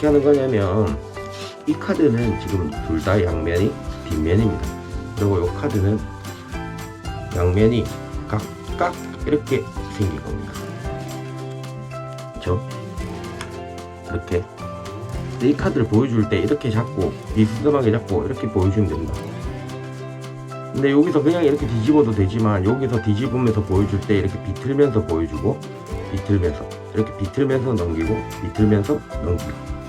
어떻게 하는 거냐면 이 카드는 지금 둘 다 양면이 뒷면입니다. 그리고 이 카드는 양면이 각각 이렇게 생긴 겁니다. 그렇죠? 이렇게 이 카드를 보여줄 때 이렇게 잡고 비스듬하게 잡고 이렇게 보여주면 됩니다. 근데 여기서 그냥 이렇게 뒤집어도 되지만 여기서 뒤집으면서 보여줄 때 이렇게 비틀면서 보여주고 비틀면서 이렇게 비틀면서 넘기고 비틀면서 넘기고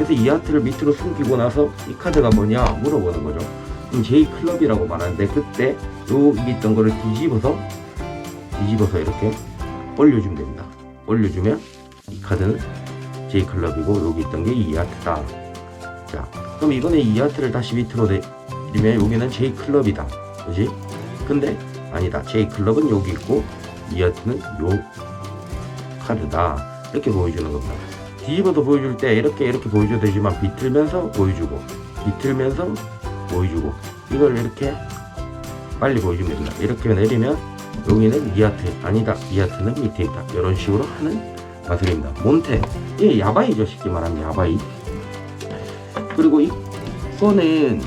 그래서 이 하트를 밑으로 숨기고 나서 이 카드가 뭐냐 물어보는 거죠. 그럼 J 클럽이라고 말하는데 그때 여기 있던 거를 뒤집어서 뒤집어서 이렇게 올려주면 됩니다. 올려주면 이 카드는 J 클럽이고 여기 있던 게 이 하트다. 자 그럼 이번에 이 하트를 다시 밑으로 내리면 여기는 J 클럽이다. 그지? 근데 아니다. J 클럽은 여기 있고 이 하트는 요 카드다. 이렇게 보여주는 겁니다 뒤집어서 보여줄 때 이렇게 이렇게 보여줘도 되지만 비틀면서 보여주고 비틀면서 보여주고 이걸 이렇게 빨리 보여주면 됩니다. 이렇게 내리면 여기는 이 하트 아니다. 이 하트는 밑에 있다. 이런 식으로 하는 마술입니다. 몬테. 이 야바이죠 쉽게 말하면 야바이. 그리고 이거는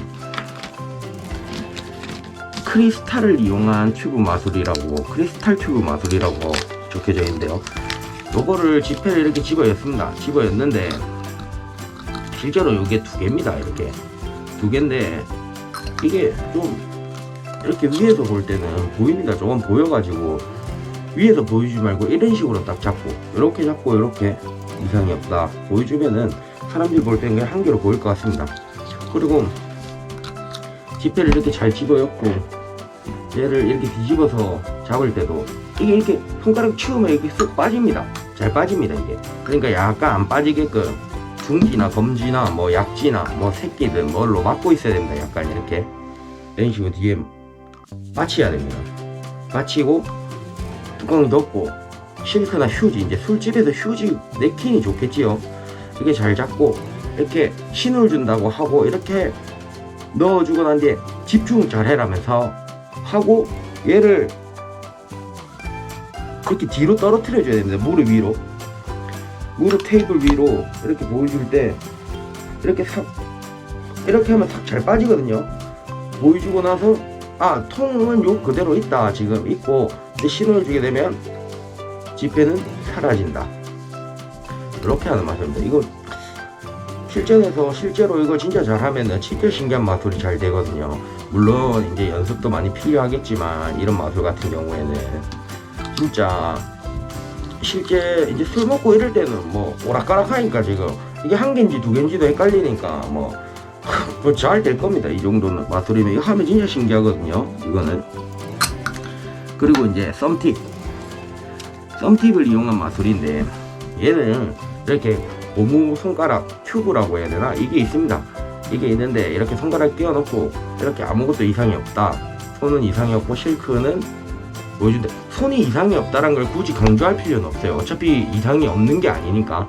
크리스탈을 이용한 튜브 마술이라고 크리스탈 튜브 마술이라고 적혀져 있는데요 요거를 지폐를 이렇게 집어였습니다. 집어였는데 실제로 이게 두 개입니다 이렇게. 두 개인데 이게 좀 이렇게 위에서 볼 때는 보입니다. 조금 보여가지고 위에서 보여주지 말고 이런 식으로 딱 잡고 이렇게 잡고 이렇게. 이상이 없다. 보여주면은 사람들이 볼 때는 그냥 한 개로 보일 것 같습니다. 그리고 지폐를 이렇게 잘 집어였고 얘를 이렇게 뒤집어서 잡을 때도 이게 이렇게 손가락 치우면 이렇게 쓱 빠집니다. 잘 빠집니다 이게. 그러니까 약간 안 빠지게끔 중지나 검지나 뭐 약지나 뭐 새끼든 뭘로 막고 있어야 됩니다. 약간 이렇게 이런 식으로 뒤에 받쳐야 됩니다. 받치고 뚜껑을 덮고 실크나 휴지 이제 술집에서 휴지 내킨이 좋겠지요. 이렇게 잘 잡고 이렇게 신호를 준다고 하고 이렇게 넣어주고 난 뒤에 집중 잘 해라면서 하고 얘를 이렇게 뒤로 떨어뜨려 줘야 됩니다. 무릎 위로. 무릎 테이블 위로 이렇게 보여줄 때 이렇게 싹 이렇게 하면 싹잘 빠지거든요. 보여주고 나서 아 통은 요 그대로 있다. 지금 있고. 신호를 주게 되면 지폐는 사라진다. 이렇게 하는 맛입니다. 이거 실전에서 실제로 이거 진짜 잘하면은 진짜 신기한 마술이 잘 되거든요. 물론 이제 연습도 많이 필요하겠지만 이런 마술 같은 경우에는 진짜 실제 이제 술 먹고 이럴 때는 뭐 오락가락하니까 지금 이게 한 개인지 두 개인지도 헷갈리니까 뭐 뭐잘될 겁니다. 이 정도는. 마술이면 이거 하면 진짜 신기하거든요 이거는. 그리고 이제 썸팁. 썸팁을 이용한 마술인데 얘는 이렇게 고무 손가락 튜브라고 해야 되나? 이게 있습니다. 이게 있는데 이렇게 손가락 끼워놓고 이렇게 아무것도 이상이 없다. 손은 이상이 없고 실크는 보여준다 손이 이상이 없다는 걸 굳이 강조할 필요는 없어요. 어차피 이상이 없는 게 아니니까.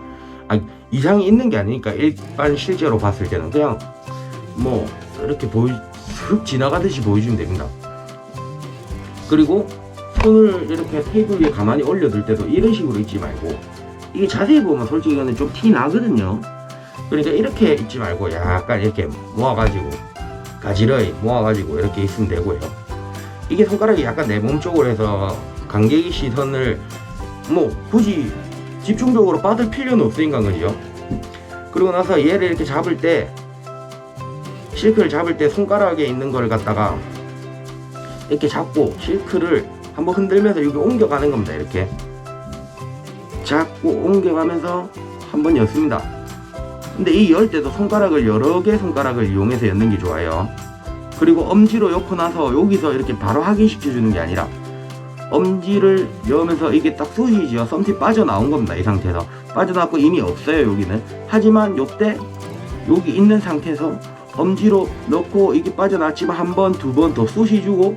아 이상이 있는 게 아니니까 일반 실제로 봤을 때는 그냥 뭐 이렇게 보이 슥 지나가듯이 보여주면 됩니다. 그리고 손을 이렇게 테이블 위에 가만히 올려둘 때도 이런 식으로 있지 말고 이게 자세히 보면 솔직히 이거는 좀 티 나거든요. 그러니까 이렇게 있지 말고 약간 이렇게 모아가지고 가지런히 모아가지고 이렇게 있으면 되고요 이게 손가락이 약간 내 몸 쪽으로 해서 관객의 시선을 뭐 굳이 집중적으로 받을 필요는 없으니까 그죠. 그리고 나서 얘를 이렇게 잡을 때 실크를 잡을 때 손가락에 있는 걸 갖다가 이렇게 잡고 실크를 한번 흔들면서 여기 옮겨가는 겁니다 이렇게. 잡고 옮겨가면서 한번 였습니다. 근데 이 열 때도 손가락을 여러 개 손가락을 이용해서 엮는 게 좋아요 그리고 엄지로 엮고 나서 여기서 이렇게 바로 확인시켜 주는 게 아니라 엄지를 여면서 이게 딱 쑤시지요 썸티 빠져나온 겁니다 이 상태에서. 빠져나왔고 이미 없어요 여기는. 하지만 요때 여기 있는 상태에서 엄지로 넣고 이게 빠져나왔지만 한 번 두 번 더 쑤시주고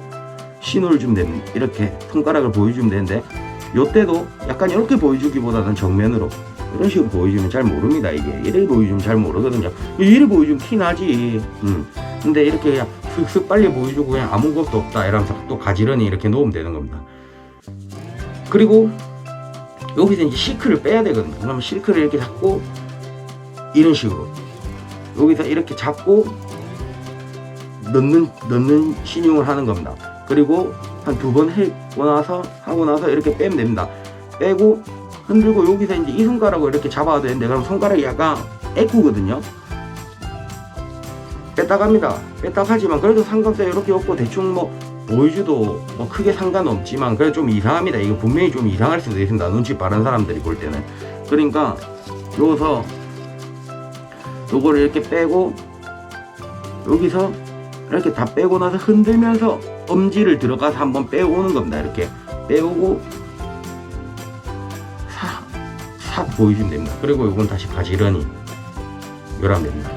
신호를 주면 됩니다. 이렇게 손가락을 보여주면 되는데 요때도 약간 이렇게 보여주기보다는 정면으로 이런 식으로 보여주면 잘 모릅니다 이게. 이렇게 보여주면 잘 모르거든요. 이렇게 보여주면 티 나지. 음. 근데 이렇게 슥슥 빨리 보여주고 그냥 아무것도 없다 이러면서 또 가지런히 이렇게 놓으면 되는 겁니다 그리고 여기서 이제 실크를 빼야 되거든요 그러면 실크를 이렇게 잡고 이런 식으로 여기서 이렇게 잡고 넣는 넣는 신용을 하는 겁니다. 그리고 한 두 번 하고 나서 하고 나서 이렇게 빼면 됩니다. 빼고 흔들고 여기서 이제 이 손가락을 이렇게 잡아야 되는데 그럼 손가락이 약간 애꾸거든요. 뺐다 가지만 그래도 상관없어요. 이렇게 없고 대충 뭐 보여줘도 뭐 크게 상관 없지만 그래 좀 이상합니다. 이거 분명히 좀 이상할 수도 있습니다. 눈치 빠른 사람들이 볼 때는. 그러니까 여기서 요거를 이렇게 빼고 여기서 이렇게 다 빼고 나서 흔들면서 엄지를 들어가서 한번 빼오는 겁니다. 이렇게 빼오고 싹, 싹 보여주면 됩니다. 그리고 요건 다시 가지런히 열하면 됩니다.